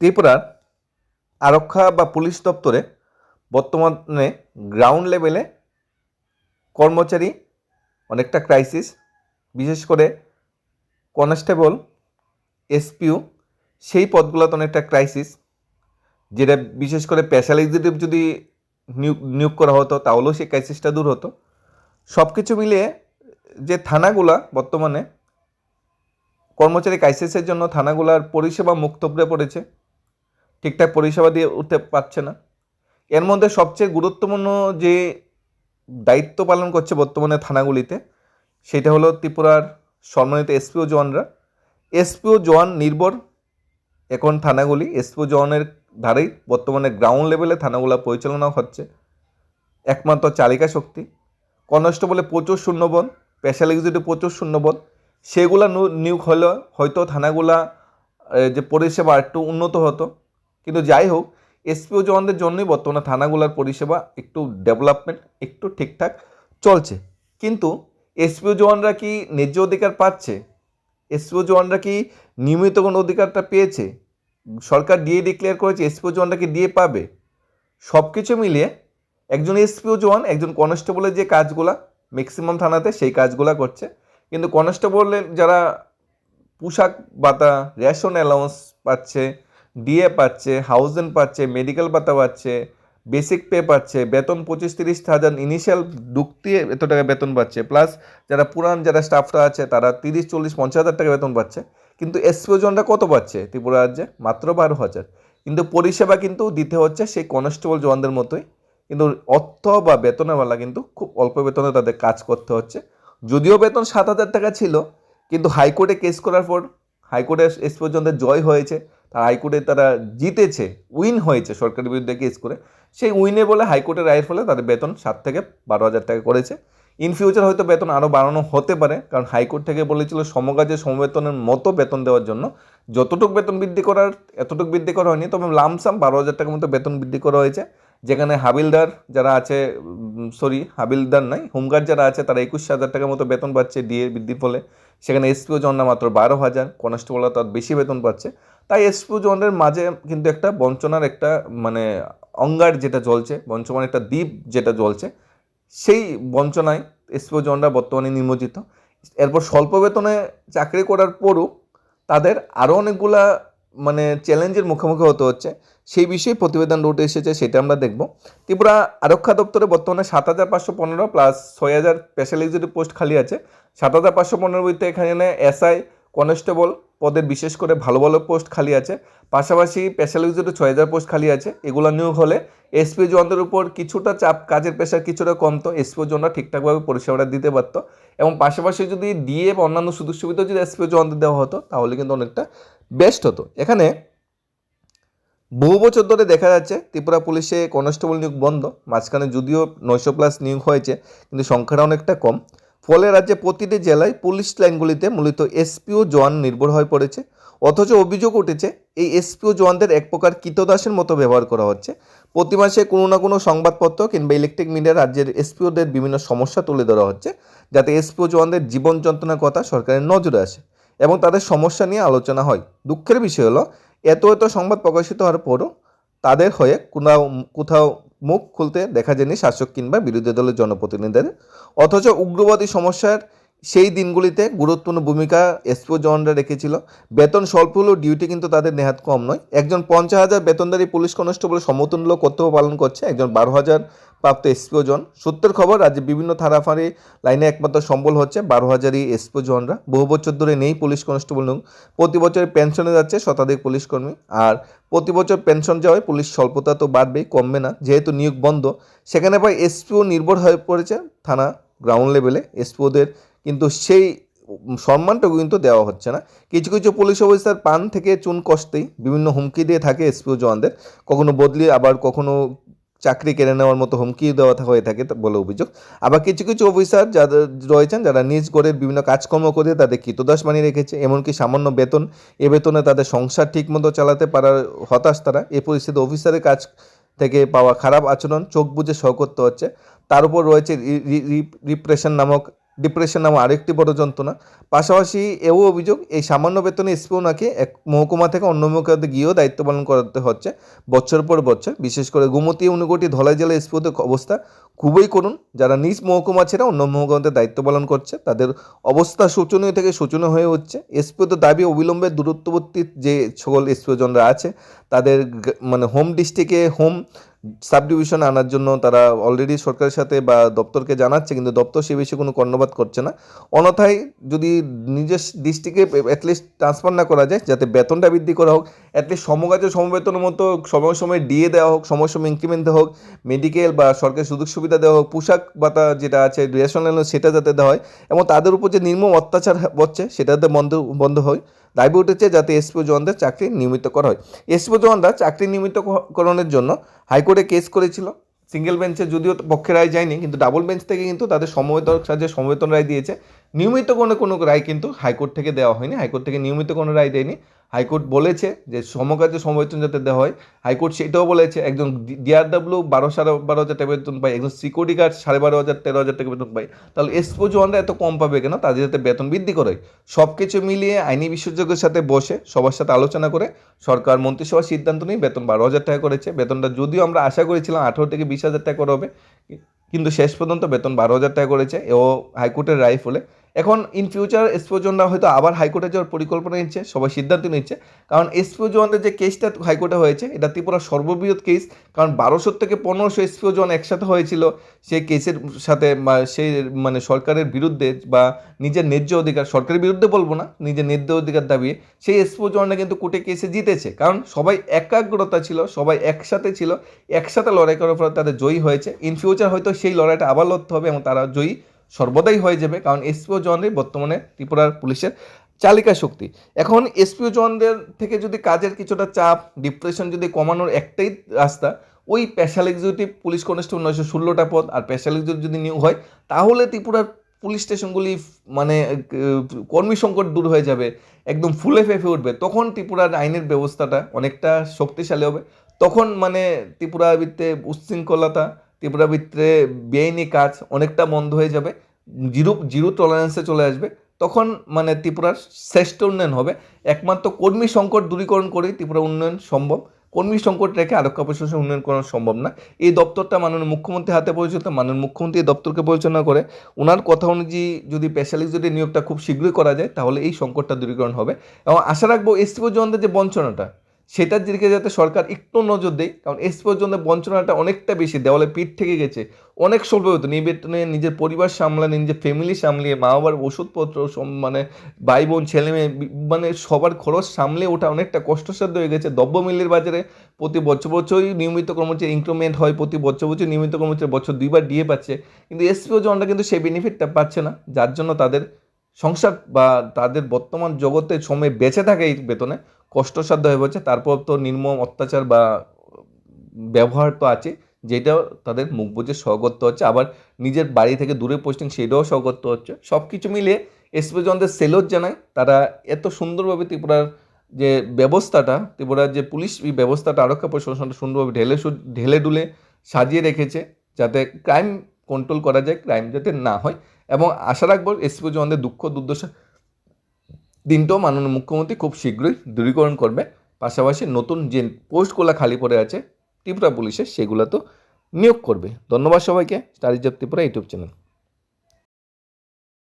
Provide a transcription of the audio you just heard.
ত্রিপুরার আরক্ষা বা পুলিশ দপ্তরে বর্তমানে গ্রাউন্ড লেভেলে কর্মচারী অনেকটা ক্রাইসিস বিশেষ করে কনস্টেবল এসপিও সেই পদগুলোতে অনেকটা ক্রাইসিস যেটা বিশেষ করে স্পেশাল এক্সিকিউটিভ যদি নিয়োগ নিয়োগ করা হতো, তাহলেও সেই ক্রাইসিসটা দূর হতো। সব কিছু মিলিয়ে যে থানাগুলা বর্তমানে কর্মচারী ক্রাইসিসের জন্য থানাগুলার পরিষেবা মুক্ত হয়ে পড়েছে। ঠিকঠাক পরিষেবা দিয়ে উঠতে পারছে না। এর মধ্যে সবচেয়ে গুরুত্বপূর্ণ যে দায়িত্ব পালন করছে বর্তমানে থানাগুলিতে, সেটা হলো ত্রিপুরার সম্মানিত এসপিও জওয়ানরা। এসপিও জওয়ান নির্ভর এখন থানাগুলি। এসপিও জওয়ানের ধারেই বর্তমানে গ্রাউন্ড লেভেলে থানাগুলো পরিচালনা হচ্ছে। একমাত্র চালিকা শক্তি। কনস্টেবলে প্রচুর শূন্যবন স্পেশাল এক্সিকিউটিভ প্রচুর শূন্যবন সেগুলা নিয়োগ হলেও হয়তো থানাগুলা যে পরিষেবা একটু উন্নত হতো। কিন্তু যাই হোক, এসপিও জওয়ানদের জন্যই বর্তমানে থানাগুলোর পরিষেবা একটু ডেভেলপমেন্ট একটু ঠিকঠাক চলছে। কিন্তু এসপিও জওয়ানরা কি ন্যায্য অধিকার পাচ্ছে? এসপিও জওয়ানরা কি নিয়মিত কোনো অধিকারটা পেয়েছে? সরকার দিয়ে ডিক্লেয়ার করেছে, এসপিও জওয়ানরা কি দিয়ে পাবে? সব কিছু মিলিয়ে একজন এসপিও জওয়ান, একজন কনস্টেবলের যে কাজগুলা ম্যাক্সিমাম থানাতে সেই কাজগুলা করছে। কিন্তু কনস্টেবলের যারা পোশাক, বাতা রেশন অ্যালাউন্স পাচ্ছে ডিএ পাচ্ছে হাউজেন পাচ্ছে, মেডিকেল ভাতা পাচ্ছে, বেসিক পে পাচ্ছে, বেতন পঁচিশ তিরিশ হাজার ইনিশিয়াল ঢুকতে এত টাকা বেতন পাচ্ছে প্লাস যারা পুরান, যারা স্টাফরা আছে, তারা তিরিশ, চল্লিশ, পঞ্চাশ হাজার টাকা বেতন পাচ্ছে, কিন্তু এসপিও জনরা কত পাচ্ছে ত্রিপুরা রাজ্যে? মাত্র বারো হাজার। কিন্তু পরিষেবা কিন্তু দিতে হচ্ছে সেই কনস্টেবল জওয়ানদের মতোই, কিন্তু অর্থ বা বেতনেওয়ালা কিন্তু খুব অল্প বেতনে তাদের কাজ করতে হচ্ছে। যদিও বেতন সাত হাজার টাকা ছিল, কিন্তু হাইকোর্টে কেস করার পর, হাইকোর্টে এস পর্যন্ত জয় হয়েছে তার হাইকোর্টে তারা জিতেছে, উইন হয়েছে সরকারের বিরুদ্ধে কেস করে। সেই উইনে বলে হাইকোর্টের রায়ের ফলে তাদের বেতন সাত থেকে বারো হাজার টাকা করেছে। ইন ফিউচার হয়তো বেতন আরও বাড়ানো হতে পারে, কারণ হাইকোর্ট থেকে বলেছিল সমকাজে সমবেতনের মতো বেতন দেওয়ার জন্য। যতটুকু বেতন বৃদ্ধি করার, এতটুকু বৃদ্ধি করা হয়নি, তবে লামসাম বারো হাজার টাকার মতো বেতন বৃদ্ধি করা হয়েছে। যেখানে হাবিলদার যারা আছে সরি হাবিলদার নাই হোমগার্ড যারা আছে, তারা একুশ হাজার টাকার মতো বেতন পাচ্ছে ডিএ বৃদ্ধির ফলে। সেখানে এসপিও জনরা মাত্র বারো হাজার, কনস্টেবলরা তার বেশি বেতন পাচ্ছে। তাই এসপিও জনদের মাঝে কিন্তু একটা বঞ্চনার একটা মানে অঙ্গার যেটা চলছে বঞ্চনার একটা দ্বীপ যেটা চলছে সেই বঞ্চনায় এসপিও জনরা বর্তমানে নিমজ্জিত। এরপর স্বল্প বেতনে চাকরি করার পরও তাদের আরও অনেকগুলা মানে চ্যালেঞ্জের মুখোমুখি হতে হচ্ছে। সেই বিষয়ে প্রতিবেদন উঠে এসেছে, সেটা আমরা দেখব। ত্রিপুরা আরক্ষা দপ্তরে বর্তমানে সাত হাজার পাঁচশো পনেরো প্লাস ছয় হাজার স্পেশাল এক্সিকিউটিভ পোস্ট খালি আছে। সাত হাজার পাঁচশো পনেরো বইতে এখানে এসআই কনস্টেবল পদের বিশেষ করে ভালো ভালো পোস্ট খালি আছে। পাশাপাশি স্পেশাল এক্সিকিউটিভ ছয় হাজার পোস্ট খালি আছে। এগুলো নিয়োগ হলে এসপি জনদের উপর কিছুটা চাপ, কাজের প্রেশার কিছুটা কমতো এসপি জনরা ঠিকঠাকভাবে পরিষেবাটা দিতে পারতো। এবং পাশাপাশি যদি ডিএ বা অন্যান্য সুযোগ সুবিধা যদি এসপি জনদের দেওয়া হতো, তাহলে কিন্তু অনেকটা বেস্ট হতো। এখানে বহু বছর ধরে দেখা যাচ্ছে ত্রিপুরা পুলিশে কনস্টেবল নিয়োগ বন্ধ, মাঝখানে যদিও নয়শো প্লাস নিয়োগ হয়েছে, কিন্তু সংখ্যাটা অনেকটা কম। ফলে রাজ্যে প্রতিটি জেলায় পুলিশ লাইনগুলিতে মূলত এসপিও জওয়ান নির্ভর হয়ে পড়েছে। অথচ অভিযোগ উঠেছে, এই এসপিও জওয়ানদের এক প্রকার কীতদাসের মতো ব্যবহার করা হচ্ছে। প্রতি মাসে কোনো না কোনো সংবাদপত্র কিংবা ইলেকট্রিক মিডিয়া রাজ্যের এসপিওদের বিভিন্ন সমস্যা তুলে ধরা হচ্ছে, যাতে এসপিও জওয়ানদের জীবন যন্ত্রণার কথা সরকারের নজরে আসে এবং তাদের সমস্যা নিয়ে আলোচনা হয়। দুঃখের বিষয় হলো এত এত সংবাদ প্রকাশিত হওয়ার পরও তাদের হয়ে কোনো কোথাও মুখ খুলতে দেখা যায়নি শাসক কিংবা বিরোধী দলের জনপ্রতিনিধিদের। অথচ উগ্রবাদী সমস্যার সেই দিনগুলিতে গুরুত্বপূর্ণ ভূমিকা এসপিও জওয়ানরা রেখেছিল। বেতন স্বল্প হলেও ডিউটি কিন্তু তাদের নেহাত কম নয়। একজন পঞ্চাশ হাজার বেতনদারী পুলিশ কনস্টেবল সমতুল্য কর্তব্য পালন করছে একজন বারো হাজার প্রাপ্ত এসপিও জন সূত্রের খবর রাজ্যে বিভিন্ন থানাফারি লাইনে একমাত্র সম্বল হচ্ছে বারো হাজারই এসপিও জওয়ানরা। বহু বছর ধরে নেই পুলিশ কনস্টেবল নিয়োগ প্রতি বছর পেনশনে যাচ্ছে শতাধিক পুলিশ কর্মী। আর প্রতি বছর পেনশন যাওয়ায় পুলিশ স্বল্পতা তো বাড়বেই, কমবে না। যেহেতু নিয়োগ বন্ধ, সেখানে প্রায় এসপিও নির্ভর হয়ে পড়েছে থানা গ্রাউন্ড লেভেলে এসপিওদের কিন্তু সেই সম্মানটুকু কিন্তু দেওয়া হচ্ছে না। কিছু কিছু পুলিশ অফিসার পান থেকে চুন কষতেই বিভিন্ন হুমকি দিয়ে থাকে এসপিও জওয়ানদের। কখনো বদলি, আবার কখনো চাকরি কেড়ে নেওয়ার মতো হুমকি দেওয়া হয়ে থাকে বলে অভিযোগ। আবার কিছু কিছু অফিসার যাদের রয়েছেন যারা নিজ গড়ের বিভিন্ন কাজকর্ম করে তাদের কৃতদাস বানিয়ে রেখেছে, এমনকি সামান্য বেতন, এ বেতনে তাদের সংসার ঠিকমতো চালাতে পারার হতাশ তারা। এই পরিস্থিতি অফিসারের কাজ থেকে পাওয়া খারাপ আচরণ চোখ বুজে সহ করতে হচ্ছে। তার উপর রয়েছে রিপ্রেশন নামক ডিপ্রেশন নামে আরেকটি বড় যন্ত্রণা। পাশাপাশি এও অভিযোগ, এই সামান্য বেতনে এসপিও নাকি এক মহকুমা থেকে অন্য মহকুমাতে গিয়েও দায়িত্ব পালন করতে হচ্ছে বছর পর বছর। বিশেষ করে গোমতী অনুগটি ধলাই জেলা এসপিওদের অবস্থা খুবই করুন। যারা নিজ মহকুমা ছেড়ে অন্য মহকুমাতে দায়িত্ব পালন করছে, তাদের অবস্থা শোচনীয় থেকে শোচনীয় হয়ে হচ্ছে এসপিওদের দাবি অবিলম্বে দূরত্ববর্তী যে সকল এসপিও জনরা আছে, তাদের মানে হোম ডিস্ট্রিক্টে হোম সাব ডিভিশন আনার জন্য তারা অলরেডি সরকারের সাথে বা দপ্তরকে জানাচ্ছে, কিন্তু দপ্তর সে বিষয়ে কোনো কর্ণপাত করছে না। অন্যথায় যদি নিজের ডিস্ট্রিক্টে অ্যাটলিস্ট ট্রান্সফার না করা যায়, যাতে বেতনটা বৃদ্ধি করা হোক অ্যাটলিস্ট সমকাজে সমবেতনের মতো সময় সময় ডিএ দেওয়া হোক, সময় সময় ইনক্রিমেন্ট দেওয়া হোক মেডিকেল বা সরকারি সুযোগ সুবিধা দেওয়া হোক, পোশাক ভাতা যেটা আছে, রেশন সেটা যাতে দেওয়া হয় এবং তাদের উপর যে নির্মম অত্যাচার হচ্ছে, সেটা যাতে বন্ধ বন্ধ হয়। দাবি উঠেছে যাতে এসপিও জওয়ানদের চাকরি নিয়মিত করা হয়। এসপিও জওয়ানরা চাকরি নিয়মিতকরণের জন্য হাইকোর্টে কেস করেছিল। সিঙ্গেল বেঞ্চে যদিও পক্ষে রায় যায়নি, কিন্তু ডাবল বেঞ্চ থেকে কিন্তু তাদের সমবেত সাহায্যে সমবেতন রায় দিয়েছে। নিয়মিত কোনো কোনো রায় কিন্তু হাইকোর্ট থেকে দেওয়া হয়নি। হাইকোর্ট থেকে নিয়মিত কোনো রায় দেয়নি। হাইকোর্ট বলেছে যে সমকাজে সমবেতন যাতে দেওয়া হয়, হাইকোর্ট সেটাও বলেছে, একজন ডিআরডাব্লিউ বারো সাড়ে বারো হাজার টাকা বেতন পায়, একজন সিকিউরিটি গার্ড সাড়ে বারো হাজার, তেরো হাজার টাকা বেতন পায়। তাহলে এসপো জওয়ানরা এত কম পাবে কেন? তাদের যাতে বেতন বৃদ্ধি করে। সব কিছু মিলিয়ে আইনি বিশেষজ্ঞের সাথে বসে সবার সাথে আলোচনা করে সরকার মন্ত্রিসভার সিদ্ধান্ত নিয়ে বেতন বারো হাজার টাকা করেছে। বেতনটা যদিও আমরা আশা করেছিলাম আঠেরো থেকে বিশ হাজার টাকা করে হবে কিন্তু শেষ পর্যন্ত বেতন বারো হাজার টাকা করেছে। ও হাইকোর্টের রায় ফলে এখন ইন ফিউচার এসপোজনরা হয়তো আবার হাইকোর্টে যাওয়ার পরিকল্পনা নিচ্ছে, সবাই সিদ্ধান্ত নিচ্ছে। কারণ এসপোজনদের যে কেসটা হাইকোর্টে হয়েছে, এটা ত্রিপুরা সর্ববৃহৎ কেস কারণ বারোশো থেকে পনেরোশো এসপোজন একসাথে হয়েছিল, সেই কেসের সাথে সেই মানে সরকারের বিরুদ্ধে বা নিজের ন্যায্য অধিকার, সরকারের বিরুদ্ধে বলব না, নিজের ন্যায্য অধিকার দাবিয়ে, সেই এসপোজনরা কিন্তু কোর্টে কেসে জিতেছে। কারণ সবাই একাগ্রতা ছিল, সবাই একসাথে ছিল, একসাথে লড়াই করার ফলে তাদের জয়ী হয়েছে। ইন ফিউচার হয়তো সেই লড়াইটা আবার লড়তে হবে এবং তারা জয়ী সর্বদাই হয়ে যাবে, কারণ এসপিও জওয়ানরাই বর্তমানে ত্রিপুরার পুলিশের চালিকা শক্তি। এখন এসপিও জওয়ানদের থেকে যদি কাজের কিছুটা চাপ ডিপ্রেশন যদি কমানোর একটাই রাস্তা, ওই স্পেশাল এক্সিকিউটিভ পুলিশ কনস্টেবল নয়শো ষোলোটা পদ আর স্পেশাল এক্সিকিউটিভ যদি নিয়োগ হয়, তাহলে ত্রিপুরার পুলিশ স্টেশনগুলি মানে কর্মী সংকট দূর হয়ে যাবে, একদম ফুলে ফেঁপে উঠবে। তখন ত্রিপুরার আইনের ব্যবস্থাটা অনেকটা শক্তিশালী হবে। তখন মানে ত্রিপুরা ভিত্তে উচ্ছৃঙ্খলতা ত্রিপুরা ভিত্তে বেআইনি কাজ অনেকটা বন্ধ হয়ে যাবে, জিরো জিরো টলারেন্সে চলে আসবে। তখন মানে ত্রিপুরার শ্রেষ্ঠ উন্নয়ন হবে। একমাত্র কর্মী সংকট দূরীকরণ করেই ত্রিপুরা উন্নয়ন সম্ভব। কর্মী সংকট রেখে আরক্ষা প্রশাসন উন্নয়ন করা সম্ভব না। এই দপ্তরটা মাননীয় মুখ্যমন্ত্রী হাতে পরিচিত। মাননীয় মুখ্যমন্ত্রী এই দপ্তরকে পরিচালনা করে ওনার কথা অনুযায়ী যদি স্পেশালিস্ট যদি নিয়োগটা খুব শীঘ্রই করা যায়, তাহলে এই সংকটটা দূরীকরণ হবে। এবং আশা রাখব এসটি পর্যন্ত যে বঞ্চনাটা সেটার দিকে যাতে সরকার একটু নজর দেয়, কারণ এস পর্যন্ত বঞ্চনাটা অনেকটা বেশি দেওয়ালে পিঠ থেকে গেছে। অনেক স্বল্পত নিবেদনে নিজের পরিবার সামলানো নিজের ফ্যামিলি সামলিয়ে মা বাবার ওষুধপত্র মানে ভাই বোন ছেলে মেয়ে মানে সবার খরচ সামলে ওঠা অনেকটা কষ্টসাধ্য হয়ে গেছে। দ্রব্যমূল্যের বাজারে প্রতি বছর বছরই নিয়মিত কর্মচারী ইনক্রিমেন্ট হয়, প্রতি বছর বছর নিয়মিত কর্মচারী বছর দুইবার দিয়ে পাচ্ছে। কিন্তু এসপিও জনটা কিন্তু সেই বেনিফিটটা পাচ্ছে না, যার জন্য তাদের সংসার বা তাদের বর্তমান জগতে সময় বেঁচে থাকে এই বেতনে, কষ্টসাধ্য হয়ে পড়ছে। তারপর তো নির্মম অত্যাচার বা ব্যবহার তো আছে, যেটাও তাদের মুখ বুঝে সহ হচ্ছে। আবার নিজের বাড়ি থেকে দূরে পোস্টিং সেটাও সহ করতে হচ্ছে। সব কিছু মিলিয়ে এসপি জনদের সেলর জানায়, তারা এত সুন্দরভাবে ত্রিপুরার যে ব্যবস্থাটা, ত্রিপুরার যে পুলিশ ব্যবস্থাটা, আরক্ষা প্রশাসনটা সুন্দরভাবে ঢেলে ঢেলে ডুলে সাজিয়ে রেখেছে, যাতে ক্রাইম কন্ট্রোল করা যায় ক্রাইম যাতে না হয়। এবং আশা রাখব এসপি জওয়ানদের দুঃখ, দুর্দশা দিনটাও মাননীয় মুখ্যমন্ত্রী খুব শীঘ্রই দূরীকরণ করবে। পাশাপাশি নতুন যে পোস্টগুলো খালি পড়ে আছে, ত্রিপুরা পুলিশে সেগুলো তো নিয়োগ করবে। ধন্যবাদ সবাইকে। Star Tripura YouTube channel.